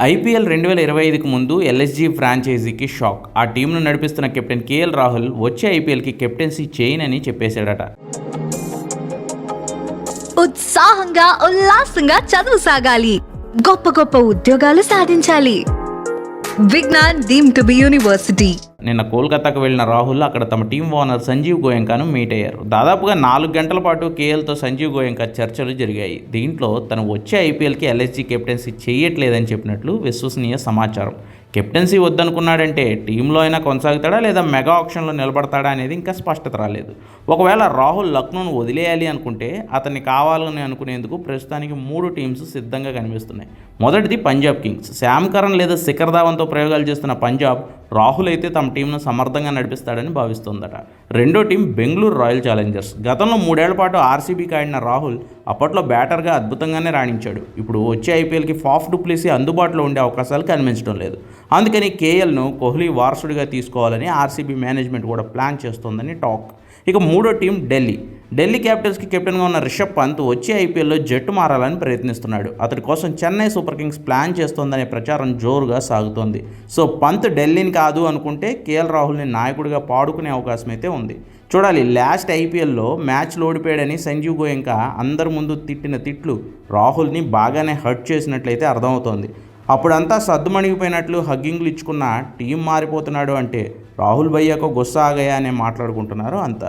IPL రెండు వేల ఇరవై ఐదుకు ముందు ఎల్ఎస్జీ ఫ్రాంచైజీకి షాక్. ఆ టీంను నడిపిస్తున్న కెప్టెన్ కేఎల్ రాహుల్ వచ్చే ఐపీఎల్కి కెప్టెన్సీ చేయనని చెప్పేశాడట. ఉత్సాహంగా ఉల్లాసంగా చదువు సాగాలి. గొప్ప గొప్ప ఉద్యోగాలు సాధించాలి. Vignan deemed to be university. నిన్న కోల్కతాకు వెళ్ళిన రాహుల్ అక్కడ తమ టీం ఓనర్ సంజీవ్ గోయంకాను మీట్ అయ్యారు. దాదాపుగా నాలుగు గంటల పాటు కేఎల్తో సంజీవ్ గోయంకా చర్చలు జరిగాయి. దీంట్లో తను వచ్చే ఐపీఎల్కి ఎల్ఎస్జీ కెప్టెన్సీ చేయట్లేదని చెప్పినట్లు విశ్వసనీయ సమాచారం. కెప్టెన్సీ వద్దనుకున్నాడంటే టీంలో అయినా కొనసాగుతాడా లేదా మెగా ఆప్షన్లో నిలబడతాడా అనేది ఇంకా స్పష్టత రాలేదు. ఒకవేళ రాహుల్ లక్నోను వదిలేయాలి అనుకుంటే అతన్ని కావాలని అనుకునేందుకు ప్రస్తుతానికి మూడు టీమ్స్ సిద్ధంగా కనిపిస్తున్నాయి. మొదటిది పంజాబ్ కింగ్స్. శామ్ కరణ్ లేదా శిఖర్ ధావన్తో ప్రయోగాలు చేస్తున్న పంజాబ్ రాహుల్ అయితే తమ టీంను సమర్థంగా నడిపిస్తాడని భావిస్తోందట. రెండో టీం బెంగళూరు రాయల్ ఛాలెంజర్స్. గతంలో మూడేళ్ళ పాటు ఆర్సీబీకి ఆడిన రాహుల్ అప్పట్లో బ్యాటర్గా అద్భుతంగానే రాణించాడు. ఇప్పుడు వచ్చే ఐపీఎల్కి ఫాఫ్ డూప్లేసి అందుబాటులో ఉండే అవకాశాలు కనిపించడం లేదు. అందుకని కేఎల్ను కోహ్లీ వారసుడిగా తీసుకోవాలని ఆర్సీబీ మేనేజ్మెంట్ కూడా ప్లాన్ చేస్తోందని టాక్. ఇక మూడో టీం ఢిల్లీ. ఢిల్లీ క్యాపిటల్స్కి కెప్టెన్గా ఉన్న రిషబ్ పంత్ వచ్చే ఐపీఎల్లో జట్టు మారాలని ప్రయత్నిస్తున్నాడు. అతడి కోసం చెన్నై సూపర్ కింగ్స్ ప్లాన్ చేస్తోందనే ప్రచారం జోరుగా సాగుతోంది. సో పంత్ ఢిల్లీని కాదు అనుకుంటే కేఎల్ రాహుల్ని నాయకుడిగా పాడుకునే అవకాశం అయితే ఉంది. చూడాలి లాస్ట్ ఐపీఎల్లో మ్యాచ్లు ఓడిపోయాడని సంజీవ్ గోయంకా అందరి ముందు తిట్టిన తిట్లు రాహుల్ని బాగానే హర్ట్ చేసినట్లయితే అర్థమవుతోంది. అప్పుడంతా సద్దుమణిగిపోయినట్లు హగ్గింగ్లు ఇచ్చుకున్న టీం మారిపోతున్నాడు అంటే రాహుల్ భయ్యాకో గుస్సా ఆగయా అనే మాట్లాడుకుంటున్నారు అంతా.